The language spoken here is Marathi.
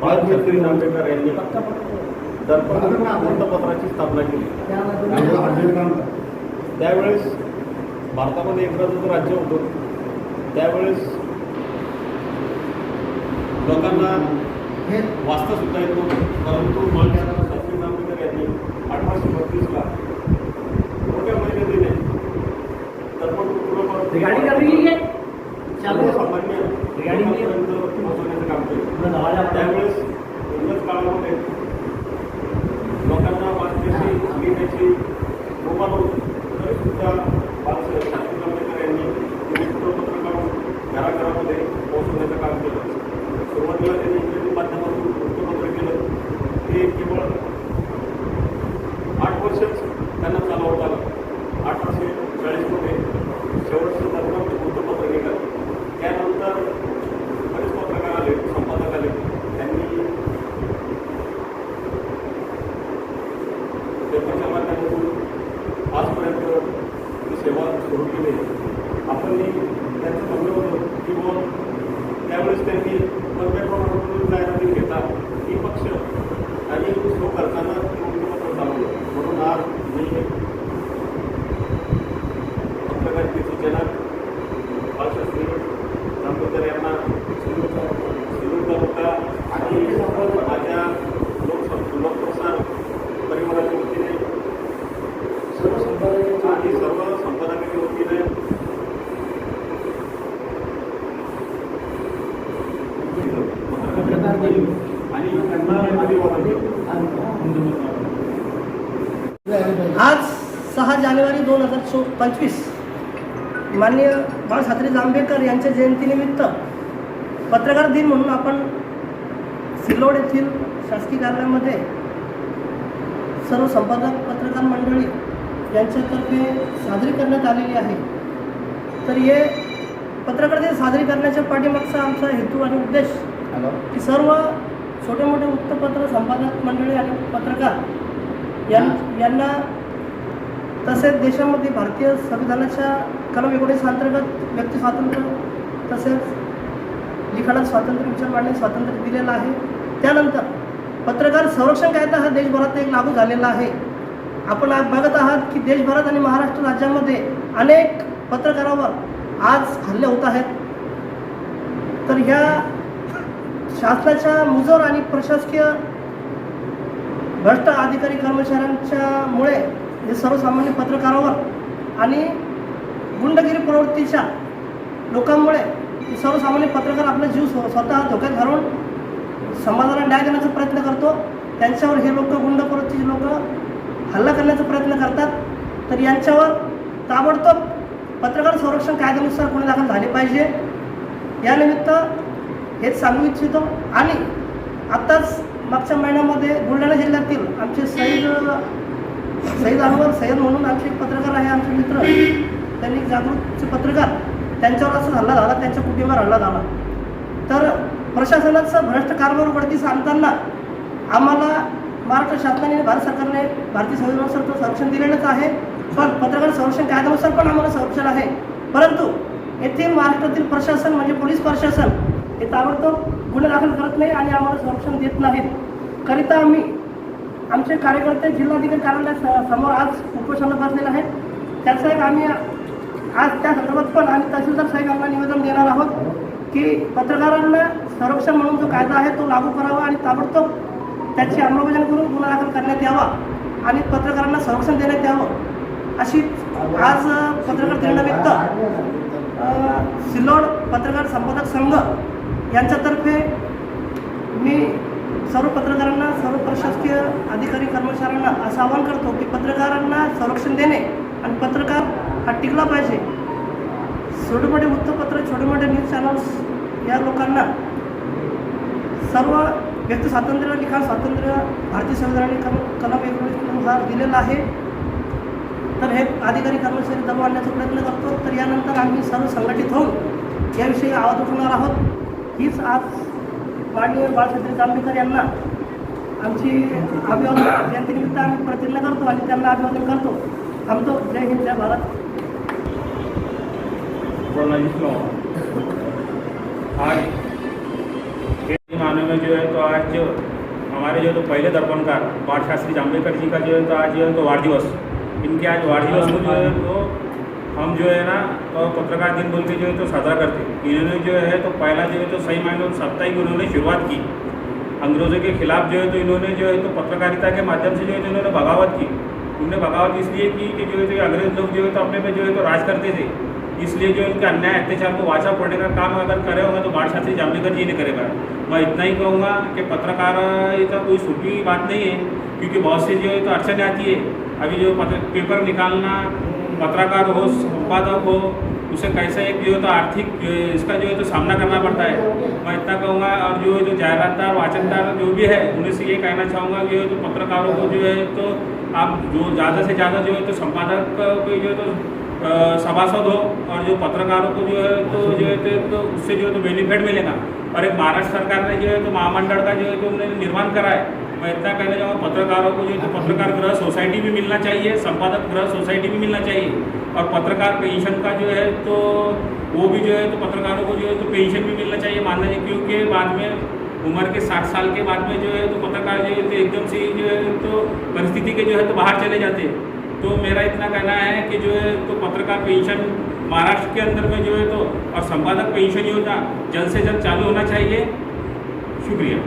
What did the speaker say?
बाळासाहेब आंबेडकर यांनी दर्पण वृत्तपत्राची स्थापना केली त्यावेळेस भारतामध्ये इंग्रजाचं राज्य होतं. त्यावेळेस लोकांना वाचता सुद्धा येत. परंतु बाळासाहेब श्री आंबेडकर यांनी अठराशे बत्तीसला मोठ्या दिले. दर्पण गाड़ी सर्वसामान्य लोकांपर्यंत पोहोचवण्याचं काम केलं. त्यावेळेस काळामध्ये लोकांना वाचण्याची लिहिण्याची मुभा नव्हती तरी सुद्धा बाळासाहेब शास्त्री आंबेडकर यांनी वृत्तपत्र काढून घराघरामध्ये पोहोचवण्याचं काम केलं. सुरुवातीला त्यांनी इंग्रजी माध्यमातून वृत्तपत्र केलं. ते केवळ आठ वर्षच त्यांना चालवता आलं अठराशे चाळीसमध्ये शेवटचं दरम्यान वृत्तपत्र निघालं त्यानंतर बरेच पत्रकार आले संपादक आले त्यांनी पेपरच्या माध्यमातून आजपर्यंत ही सेवा सुरू केली आपण त्यांचं म्हणणं होतं की बुवा त्यावेळेस त्यांनी पेपरमधून जाहिराती घेता. ही पक्ष आणि स्लो करताना ते वृत्तपत्र चालवलं म्हणून आज मी पत्रकारितेचे जनक बाळशास्त्री आंबेडकर यांना सिरूर तालुका आणि माझ्या लोक लोकप्रसार परिवाराच्या वतीने आणि सर्व संपादकाच्या वतीने आणि त्यांना अभिवादन करतो आज सहा जानेवारी दोन हजार चो पंचवीस. माननीय बाळशास्त्री जांभेकर यांच्या जयंतीनिमित्त पत्रकार दिन म्हणून आपण सिल्लोड येथील शासकीय कार्यालयामध्ये सर्व संपादक पत्रकार मंडळी यांच्यातर्फे साजरी करण्यात आलेली आहे. तर हे पत्रकार दिन साजरी करण्याच्या पाठीमागचा आमचा हेतू आणि उद्देश की सर्व छोटे मोठे वृत्तपत्र संपादक मंडळी आणि पत्रकार यां यांना तसेच देशामध्ये भारतीय संविधानाच्या कलम एकोणीस अंतर्गत व्यक्ती स्वातंत्र्य तसेच लिखाणात स्वातंत्र्य विचार मांडण्यास स्वातंत्र्य दिलेलं आहे. त्यानंतर पत्रकार संरक्षण कायदा हा देशभरात एक लागू झालेला आहे. आपण आज बघत आहात की देशभरात आणि महाराष्ट्र राज्यामध्ये अनेक पत्रकारावर आज हल्ले होत आहेत. तर ह्या शासनाच्या मुजोर आणि प्रशासकीय भ्रष्ट अधिकारी कर्मचाऱ्यांच्या हे सर्वसामान्य पत्रकारावर आणि गुंडगिरी प्रवृत्तीच्या लोकांमुळे सर्वसामान्य पत्रकार आपला जीव स्वतः धोक्यात घालून समाजाला न्याय देण्याचा प्रयत्न करतो त्यांच्यावर हे लोक गुंड प्रवृत्तीचे लोक हल्ला करण्याचा प्रयत्न करतात तर यांच्यावर ताबडतोब पत्रकार संरक्षण कायद्यानुसार गुन्हे दाखल झाले पाहिजे. यानिमित्त हेच सांगू इच्छितो. आणि आत्ताच मागच्या महिन्यामध्ये बुलढाणा जिल्ह्यातील आमचे सईद सईद अनवर सय्यद म्हणून आमचे एक पत्रकार आहे आमचे मित्र. त्यांनी जागृतचे पत्रकार. त्यांच्यावर असं हल्ला झाला त्यांच्या कुटुंबावर हल्ला झाला. तर प्रशासनाचं भ्रष्ट कारभार उघडकीस आणताना आम्हाला महाराष्ट्र शासनाने भारत सरकारने भारतीय संविधानानुसार तर संरक्षण दिलेलंच आहे. पण पत्रकार संरक्षण कायद्यानुसार पण आम्हाला संरक्षण आहे. परंतु येथील महाराष्ट्रातील प्रशासन म्हणजे पोलीस प्रशासन हे ताबडतोब गुन्हे दाखल करत नाही आणि आम्हाला संरक्षण देत नाहीत. करिता आम्ही आमचे कार्यकर्ते जिल्हाधिकारी कार्यालया समोर आज उपोषणाला बसलेले आहेत. त्याचं एक आम्ही आज त्या संदर्भात पण आम्ही तहसीलदार साहेबांना निवेदन देणार आहोत की पत्रकारांना संरक्षण म्हणून जो कायदा आहे तो लागू करावा आणि ताबडतोब त्याची अंमलबजावणी करून गुन्हा दाखल करण्यात यावा आणि पत्रकारांना संरक्षण देण्यात यावं अशी आज पत्रकार दिनानिमित्त सिल्लोड पत्रकार संपादक संघ यांच्यातर्फे मी सर्व पत्रकारांना सर्व प्रशासकीय अधिकारी कर्मचाऱ्यांना असं आवाहन करतो की पत्रकारांना संरक्षण देणे आणि पत्रकार हा टिकला पाहिजे. छोटे मोठे वृत्तपत्र छोटे मोठे न्यूज चॅनल्स या लोकांना सर्व व्यक्ती स्वातंत्र्य लिखाण स्वातंत्र्य भारतीय संविधानाने कलम कलम एकोणीसनुसार दिलेलं आहे. तर हे अधिकारी कर्मचारी दबाव आणण्याचा प्रयत्न करतो. तर यानंतर आम्ही सर्व संघटित होऊन याविषयी आवाज उठवणार आहोत. हीच आज माननीय बाळशास्त्री जांभेकर यांना आमची अभिवादन जयंतीनिमित्त आम्ही प्रतिज्ञा करतो आणि त्यांना अभिवादन करतो. थांबतो. जय हिंद जय भारत. आज आनंद जो है तो आज जो हमारे जो तो पहले दर्पणकार बाल शास्त्री जाम्बेकर जी का जो है तो आज जो है तो वार दिवस इनके आज वार दिवस को जो है तो हम जो है ना तो पत्रकार दिन बोल के जो है तो साझा करते इन्होंने जो है तो पहला जो है तो सही मायनों साप्ताहिक उन्होंने शुरुआत की अंग्रेज़ों के खिलाफ जो है तो इन्होंने जो है तो पत्रकारिता के माध्यम से जो है तो इन्होंने बगावत की उन्होंने बगावत इसलिए की कि जो है तो अंग्रेज़ लोग जो है तो अपने पे जो है तो राज करते थे इसलिए जो इनके अन्याय अत्याचार को वाचा पड़ने का काम अगर करे होगा तो बाढ़ शास्त्री जामनेकर जी ने करेगा मैं इतना ही कहूँगा कि पत्रकारिता कोई सूखी बात नहीं है क्योंकि बहुत से जो है तो अड़चने आती है अभी जो पेपर निकालना पत्रकार हो संपादक हो उसे कैसे एक जो है तो आर्थिक जो है, इसका जो है तो सामना करना पड़ता है मैं इतना कहूँगा और जो है जो जायरातदार वाचनदार जो भी है उन्हें से ये कहना चाहूँगा कि जो है तो पत्रकारों को जो है तो आप जो ज़्यादा से ज़्यादा जो है तो संपादक को जो है तो अ, सभासद हो और जो पत्रकारों को जो है तो जो है तो, तो उससे जो है तो बेनिफिट मिलेगा और एक महाराष्ट्र सरकार ने जो है तो महामंडल का जो है तो उन्होंने निर्माण करा है मैं इतना कहना चाहूँगा, पत्रकारों को जो है पत्रकार गृह सोसाइटी भी मिलना चाहिए, संपादक ग्रह सोसाइटी भी मिलना चाहिए, और पत्रकार पेंशन का जो है तो वो भी जो है तो पत्रकारों को जो है तो पेंशन भी मिलना चाहिए मानना चाहिए क्योंकि बाद में उम्र के साठ साल के बाद में जो है तो पत्रकार जो है तो एकदम से जो है तो परिस्थिति के जो है तो बाहर चले जाते। तो मेरा इतना कहना है कि जो है तो पत्रकार पेंशन महाराष्ट्र के अंदर में जो है तो और संपादक पेंशन योजना जल्द से जल्द चालू होना चाहिए। शुक्रिया।